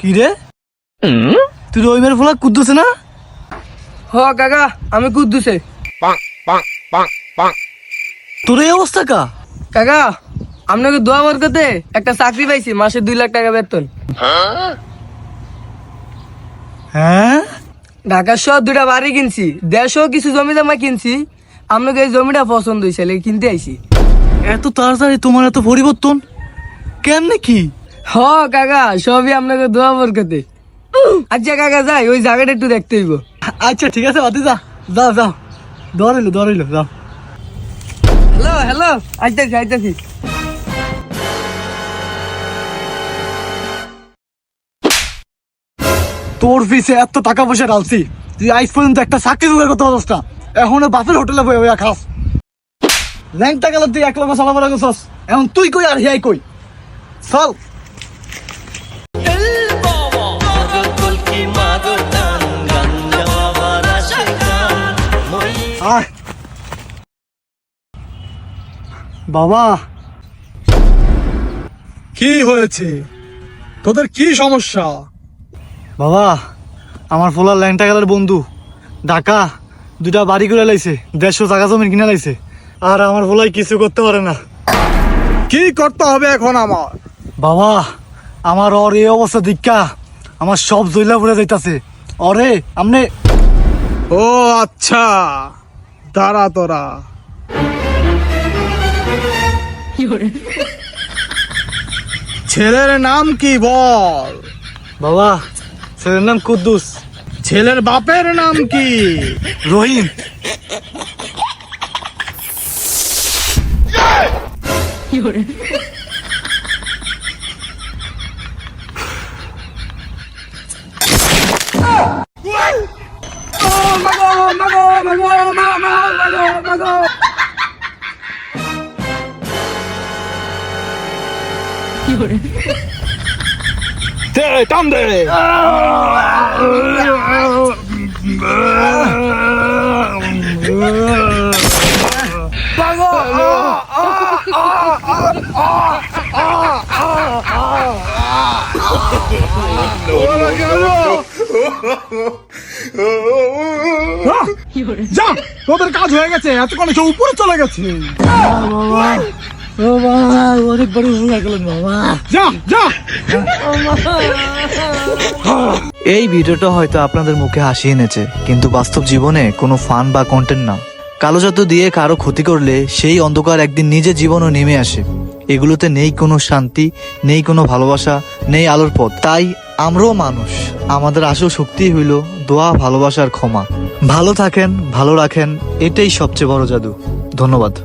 কি রে? তুই রহিমের ফোলা না? হ কাকা আমি তোর এই অবস্থা কা? কাকা আপনাকে দোয়া বরকতে একটা চাকরি পাইছি মাসে দুই লাখ টাকা বেতন। হ্যাঁ? ঢাকা শহর দুটা বাড়ি কিনছি দেড়শো কিছু জমি জমা কিনছি আপনাকে এই জমিটা পছন্দ হয়েছে কিনতে আইসি এত তাড়াতাড়ি তোমার এত পরিবর্তন? কেমনে কি? হ কাকা সবই আপনাকে দোয়া বরকতে। আচ্ছা কাকা যাই ওই জায়গাটা একটু দেখতে হইব। আচ্ছা ঠিক আছে বাতি যা যাও যাও ধরিল ধরিল যাও হ্যালো হ্যালো আইতাছি আইতাছি। তোর পিছে এত টাকা পয়সা ঢালছি তুই আইস পর্যন্ত একটা চাকরি জোগাড় করতে পারছ না। এখন বাপের হোটেলে বইয়া খাস। ল্যাংটা গেল তুই এক লগে চলাফেরা করছস এখন তুই কই আর হিয়াই কই? চল। বাবা। কি হয়েছে? তোদের কি সমস্যা? বাবা, আমার ফোলার ল্যাংটা গেলার বন্ধু, ঢাকা দুটা বাড়ি করে লাইছে, দেড়শো টাকা জমি কিনে লাইছে। আর আমার ফোলাই কিছু করতে পারে না। কি করতে হবে এখন আমার? বাবা আমার ওর এই অবস্থা দীক্ষা আমার সব জইলা পড়ে যাইতাছে। অরে আমনে। ও আচ্ছা। দাঁড়া তোরা। ছেলের নাম কি বল? বাবা ছেলের নাম কুদ্দুস। ছেলের বাপের নাম কি? রহিম। 夜夜で、たんで。কাজ হয়ে গেছে চলে গেছে। এই ভিডিওটা হয়তো আপনাদের মুখে হাসি এনেছে, কিন্তু বাস্তব জীবনে কোনো ফান বা কন্টেন্ট না। কালো জাদু দিয়ে কারও ক্ষতি করলে সেই অন্ধকার একদিন নিজে জীবনও নেমে আসে। এগুলোতে নেই কোনো শান্তি, নেই কোনো ভালোবাসা, নেই আলোর পথ। তাই আমরাও মানুষ। আমাদের আসল শক্তি হইল দোয়া, ভালোবাসার ক্ষমা। ভালো থাকেন, ভালো রাখেন, এটাই সবচেয়ে বড় জাদু। ধন্যবাদ।